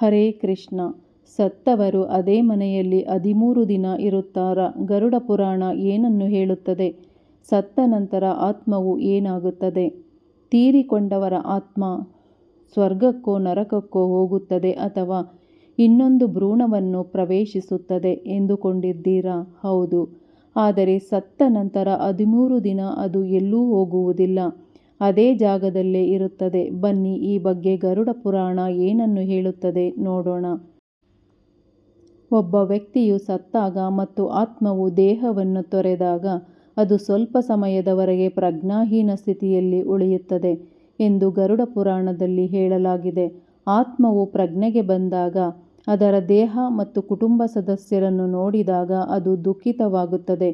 ಹರೇ ಕೃಷ್ಣ. ಸತ್ತವರು ಅದೇ ಮನೆಯಲ್ಲಿ ಹದಿಮೂರು ದಿನ ಇರುತ್ತಾರಾ. ಗರುಡ ಪುರಾಣ ಏನನ್ನು ಹೇಳುತ್ತದೆ? ಸತ್ತ ನಂತರ ಆತ್ಮವು ಏನಾಗುತ್ತದೆ? ತೀರಿಕೊಂಡವರ ಆತ್ಮ ಸ್ವರ್ಗಕ್ಕೋ ನರಕಕ್ಕೋ ಹೋಗುತ್ತದೆ ಅಥವಾ ಇನ್ನೊಂದು ಭ್ರೂಣವನ್ನು ಪ್ರವೇಶಿಸುತ್ತದೆ ಎಂದುಕೊಂಡಿದ್ದೀರಾ? ಹೌದು. ಆದರೆ ಸತ್ತ ನಂತರ ಹದಿಮೂರು ದಿನ ಅದು ಎಲ್ಲೂ ಹೋಗುವುದಿಲ್ಲ. ಅದೇ ಜಾಗದಲ್ಲೇ ಇರುತ್ತದೆ. ಬನ್ನಿ, ಈ ಬಗ್ಗೆ ಗರುಡ ಪುರಾಣ ಏನನ್ನು ಹೇಳುತ್ತದೆ ನೋಡೋಣ. ಒಬ್ಬ ವ್ಯಕ್ತಿಯು ಸತ್ತಾಗ ಮತ್ತು ಆತ್ಮವು ದೇಹವನ್ನು ತೊರೆದಾಗ ಅದು ಸ್ವಲ್ಪ ಸಮಯದವರೆಗೆ ಪ್ರಜ್ಞಾಹೀನ ಸ್ಥಿತಿಯಲ್ಲಿ ಉಳಿಯುತ್ತದೆ ಎಂದು ಗರುಡ ಪುರಾಣದಲ್ಲಿ ಹೇಳಲಾಗಿದೆ. ಆತ್ಮವು ಪ್ರಜ್ಞೆಗೆ ಬಂದಾಗ, ಅದರ ದೇಹ ಮತ್ತು ಕುಟುಂಬ ಸದಸ್ಯರನ್ನು ನೋಡಿದಾಗ ಅದು ದುಃಖಿತವಾಗುತ್ತದೆ.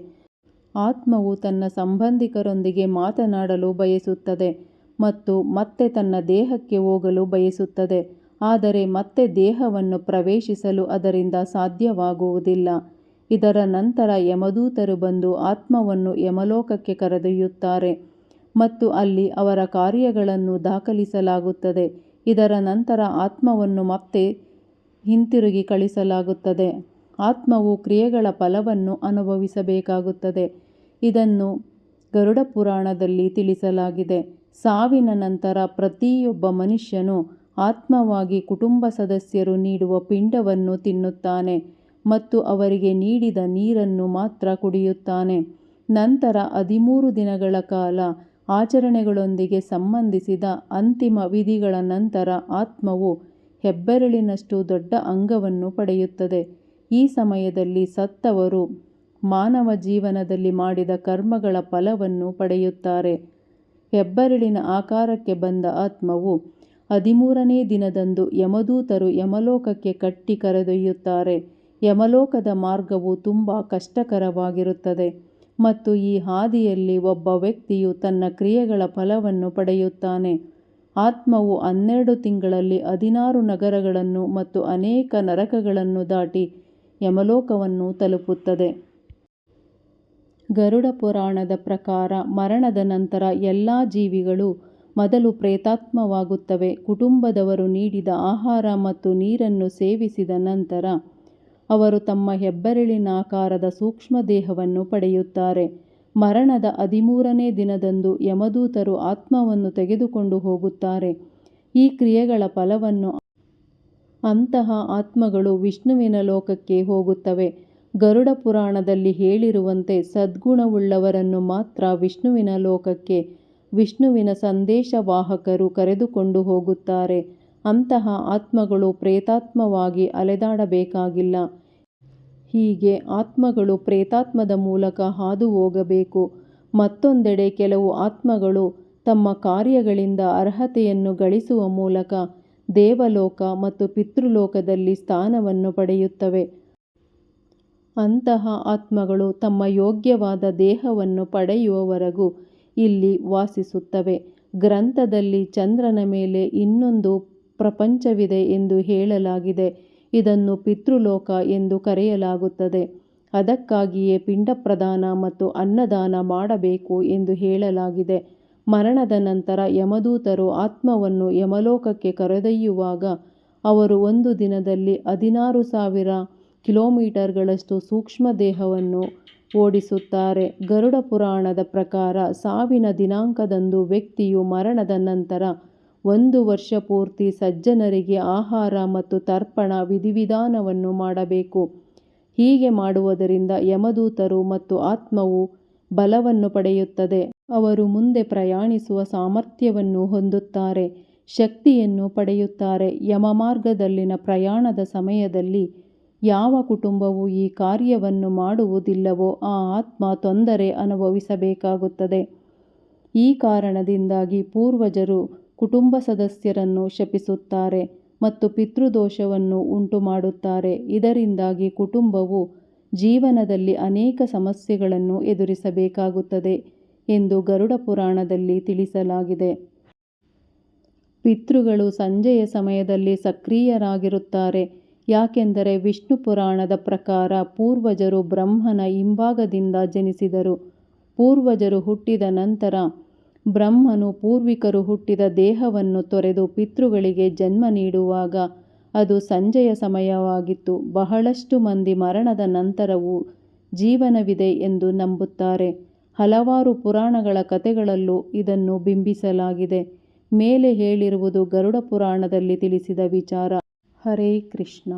ಆತ್ಮವು ತನ್ನ ಸಂಬಂಧಿಕರೊಂದಿಗೆ ಮಾತನಾಡಲು ಬಯಸುತ್ತದೆ ಮತ್ತು ಮತ್ತೆ ತನ್ನ ದೇಹಕ್ಕೆ ಹೋಗಲು ಬಯಸುತ್ತದೆ. ಆದರೆ ಮತ್ತೆ ದೇಹವನ್ನು ಪ್ರವೇಶಿಸಲು ಅದರಿಂದ ಸಾಧ್ಯವಾಗುವುದಿಲ್ಲ. ಇದರ ನಂತರ ಯಮದೂತರು ಬಂದು ಆತ್ಮವನ್ನು ಯಮಲೋಕಕ್ಕೆ ಕರೆದೊಯ್ಯುತ್ತಾರೆ ಮತ್ತು ಅಲ್ಲಿ ಅವರ ಕಾರ್ಯಗಳನ್ನು ದಾಖಲಿಸಲಾಗುತ್ತದೆ. ಇದರ ನಂತರ ಆತ್ಮವನ್ನು ಮತ್ತೆ ಹಿಂತಿರುಗಿ ಕಳಿಸಲಾಗುತ್ತದೆ ಆತ್ಮವು ಕ್ರಿಯೆಗಳ ಫಲವನ್ನು ಅನುಭವಿಸಬೇಕಾಗುತ್ತದೆ. ಇದನ್ನು ಗರುಡ ಪುರಾಣದಲ್ಲಿ ತಿಳಿಸಲಾಗಿದೆ. ಸಾವಿನ ನಂತರ ಪ್ರತಿಯೊಬ್ಬ ಮನುಷ್ಯನು ಆತ್ಮವಾಗಿ ಕುಟುಂಬ ಸದಸ್ಯರು ನೀಡುವ ಪಿಂಡವನ್ನು ತಿನ್ನುತ್ತಾನೆ ಮತ್ತು ಅವರಿಗೆ ನೀಡಿದ ನೀರನ್ನು ಮಾತ್ರ ಕುಡಿಯುತ್ತಾನೆ. ನಂತರ ಹದಿಮೂರು ದಿನಗಳ ಕಾಲ ಆಚರಣೆಗಳೊಂದಿಗೆ ಸಂಬಂಧಿಸಿದ ಅಂತಿಮ ವಿಧಿಗಳ ನಂತರ ಆತ್ಮವು ಹೆಬ್ಬೆರಳಿನಷ್ಟು ದೊಡ್ಡ ಅಂಗವನ್ನು ಪಡೆಯುತ್ತದೆ. ಈ ಸಮಯದಲ್ಲಿ ಸತ್ತವರು ಮಾನವ ಜೀವನದಲ್ಲಿ ಮಾಡಿದ ಕರ್ಮಗಳ ಫಲವನ್ನು ಪಡೆಯುತ್ತಾರೆ. ಹೆಬ್ಬೆರಳಿನ ಆಕಾರಕ್ಕೆ ಬಂದ ಆತ್ಮವು ಹದಿಮೂರನೇ ದಿನದಂದು ಯಮದೂತರು ಯಮಲೋಕಕ್ಕೆ ಕಟ್ಟಿ ಕರೆದೊಯ್ಯುತ್ತಾರೆ. ಯಮಲೋಕದ ಮಾರ್ಗವು ತುಂಬ ಕಷ್ಟಕರವಾಗಿರುತ್ತದೆ ಮತ್ತು ಈ ಹಾದಿಯಲ್ಲಿ ಒಬ್ಬ ವ್ಯಕ್ತಿಯು ತನ್ನ ಕ್ರಿಯೆಗಳ ಫಲವನ್ನು ಪಡೆಯುತ್ತಾನೆ. ಆತ್ಮವು ಹನ್ನೆರಡು ತಿಂಗಳಲ್ಲಿ ಹದಿನಾರು ನಗರಗಳನ್ನು ಮತ್ತು ಅನೇಕ ನರಕಗಳನ್ನು ದಾಟಿ ಯಮಲೋಕವನ್ನು ತಲುಪುತ್ತದೆ. ಗರುಡ ಪುರಾಣದ ಪ್ರಕಾರ ಮರಣದ ನಂತರ ಎಲ್ಲ ಜೀವಿಗಳು ಮೊದಲು ಪ್ರೇತಾತ್ಮವಾಗುತ್ತವೆ. ಕುಟುಂಬದವರು ನೀಡಿದ ಆಹಾರ ಮತ್ತು ನೀರನ್ನು ಸೇವಿಸಿದ ನಂತರ ಅವರು ತಮ್ಮ ಹೆಬ್ಬೆರಳಿನಾಕಾರದ ಸೂಕ್ಷ್ಮ ದೇಹವನ್ನು ಪಡೆಯುತ್ತಾರೆ. ಮರಣದ ಹದಿಮೂರನೇ ದಿನದಂದು ಯಮದೂತರು ಆತ್ಮವನ್ನು ತೆಗೆದುಕೊಂಡು ಹೋಗುತ್ತಾರೆ. ಈ ಕ್ರಿಯೆಗಳ ಫಲವನ್ನು ಅಂತಹ ಆತ್ಮಗಳು ವಿಷ್ಣುವಿನ ಲೋಕಕ್ಕೆ ಹೋಗುತ್ತವೆ. ಗರುಡ ಪುರಾಣದಲ್ಲಿ ಹೇಳಿರುವಂತೆ ಸದ್ಗುಣವುಳ್ಳವರನ್ನು ಮಾತ್ರ ವಿಷ್ಣುವಿನ ಲೋಕಕ್ಕೆ, ವಿಷ್ಣುವಿನ ಸಂದೇಶವಾಹಕರು ಕರೆದುಕೊಂಡು ಹೋಗುತ್ತಾರೆ. ಅಂತಹ ಆತ್ಮಗಳು ಪ್ರೇತಾತ್ಮವಾಗಿ ಅಲೆದಾಡಬೇಕಾಗಿಲ್ಲ. ಹೀಗೆ ಆತ್ಮಗಳು ಪ್ರೇತಾತ್ಮದ ಮೂಲಕ ಹಾದು ಹೋಗಬೇಕು. ಮತ್ತೊಂದೆಡೆ ಕೆಲವು ಆತ್ಮಗಳು ತಮ್ಮ ಕಾರ್ಯಗಳಿಂದ ಅರ್ಹತೆಯನ್ನು ಗಳಿಸುವ ಮೂಲಕ ದೇವಲೋಕ ಮತ್ತು ಪಿತೃಲೋಕದಲ್ಲಿ ಸ್ಥಾನವನ್ನು ಪಡೆಯುತ್ತವೆ. ಅಂತಹ ಆತ್ಮಗಳು ತಮ್ಮ ಯೋಗ್ಯವಾದ ದೇಹವನ್ನು ಪಡೆಯುವವರೆಗೂ ಇಲ್ಲಿ ವಾಸಿಸುತ್ತವೆ. ಗ್ರಂಥದಲ್ಲಿ ಚಂದ್ರನ ಮೇಲೆ ಇನ್ನೊಂದು ಪ್ರಪಂಚವಿದೆ ಎಂದು ಹೇಳಲಾಗಿದೆ. ಇದನ್ನು ಪಿತೃಲೋಕ ಎಂದು ಕರೆಯಲಾಗುತ್ತದೆ. ಅದಕ್ಕಾಗಿಯೇ ಪಿಂಡಪ್ರದಾನ ಮತ್ತು ಅನ್ನದಾನ ಮಾಡಬೇಕು ಎಂದು ಹೇಳಲಾಗಿದೆ. ಮರಣದ ನಂತರ ಯಮದೂತರು ಆತ್ಮವನ್ನು ಯಮಲೋಕಕ್ಕೆ ಕರೆದೊಯ್ಯುವಾಗ ಅವರು ಒಂದು ದಿನದಲ್ಲಿ ಹದಿನಾರು ಸಾವಿರ ಕಿಲೋಮೀಟರ್ಗಳಷ್ಟು ಸೂಕ್ಷ್ಮ ದೇಹವನ್ನು ಓಡಿಸುತ್ತಾರೆ. ಗರುಡ ಪುರಾಣದ ಪ್ರಕಾರ ಸಾವಿನ ದಿನಾಂಕದಂದು ವ್ಯಕ್ತಿಯು ಮರಣದ ನಂತರ ಒಂದು ವರ್ಷ ಪೂರ್ತಿ ಸಜ್ಜನರಿಗೆ ಆಹಾರ ಮತ್ತು ತರ್ಪಣ ವಿಧಿವಿಧಾನವನ್ನು ಮಾಡಬೇಕು. ಹೀಗೆ ಮಾಡುವುದರಿಂದ ಯಮದೂತರು ಮತ್ತು ಆತ್ಮವು ಬಲವನ್ನು ಪಡೆಯುತ್ತದೆ. ಅವರು ಮುಂದೆ ಪ್ರಯಾಣಿಸುವ ಸಾಮರ್ಥ್ಯವನ್ನು ಹೊಂದುತ್ತಾರೆ, ಶಕ್ತಿಯನ್ನು ಪಡೆಯುತ್ತಾರೆ. ಯಮಮಾರ್ಗದಲ್ಲಿನ ಪ್ರಯಾಣದ ಸಮಯದಲ್ಲಿ ಯಾವ ಕುಟುಂಬವು ಈ ಕಾರ್ಯವನ್ನು ಮಾಡುವುದಿಲ್ಲವೋ ಆ ಆತ್ಮ ತೊಂದರೆ ಅನುಭವಿಸಬೇಕಾಗುತ್ತದೆ. ಈ ಕಾರಣದಿಂದಾಗಿ ಪೂರ್ವಜರು ಕುಟುಂಬ ಸದಸ್ಯರನ್ನು ಶಪಿಸುತ್ತಾರೆ ಮತ್ತು ಪಿತೃದೋಷವನ್ನು ಉಂಟುಮಾಡುತ್ತಾರೆ. ಇದರಿಂದಾಗಿ ಕುಟುಂಬವು ಜೀವನದಲ್ಲಿ ಅನೇಕ ಸಮಸ್ಯೆಗಳನ್ನು ಎದುರಿಸಬೇಕಾಗುತ್ತದೆ ಎಂದು ಗರುಡ ಪುರಾಣದಲ್ಲಿ ತಿಳಿಸಲಾಗಿದೆ. ಪಿತೃಗಳು ಸಂಜೆಯ ಸಮಯದಲ್ಲಿ ಸಕ್ರಿಯರಾಗಿರುತ್ತಾರೆ. ಯಾಕೆಂದರೆ ವಿಷ್ಣು ಪುರಾಣದ ಪ್ರಕಾರ ಪೂರ್ವಜರು ಬ್ರಹ್ಮನ ಹಿಂಭಾಗದಿಂದ ಜನಿಸಿದರು. ಪೂರ್ವಜರು ಹುಟ್ಟಿದ ನಂತರ ಬ್ರಹ್ಮನು ಪೂರ್ವಿಕರು ಹುಟ್ಟಿದ ದೇಹವನ್ನು ತೊರೆದು ಪಿತೃಗಳಿಗೆ ಜನ್ಮ ನೀಡುವಾಗ ಅದು ಸಂಜೆಯ ಸಮಯವಾಗಿತ್ತು. ಬಹಳಷ್ಟು ಮಂದಿ ಮರಣದ ನಂತರವೂ ಜೀವನವಿದೆ ಎಂದು ನಂಬುತ್ತಾರೆ. ಹಲವಾರು ಪುರಾಣಗಳ ಕಥೆಗಳಲ್ಲೂ ಇದನ್ನು ಬಿಂಬಿಸಲಾಗಿದೆ. ಮೇಲೆ ಹೇಳಿರುವುದು ಗರುಡ ಪುರಾಣದಲ್ಲಿ ತಿಳಿಸಿದ ವಿಚಾರ. ಹರೇ ಕೃಷ್ಣ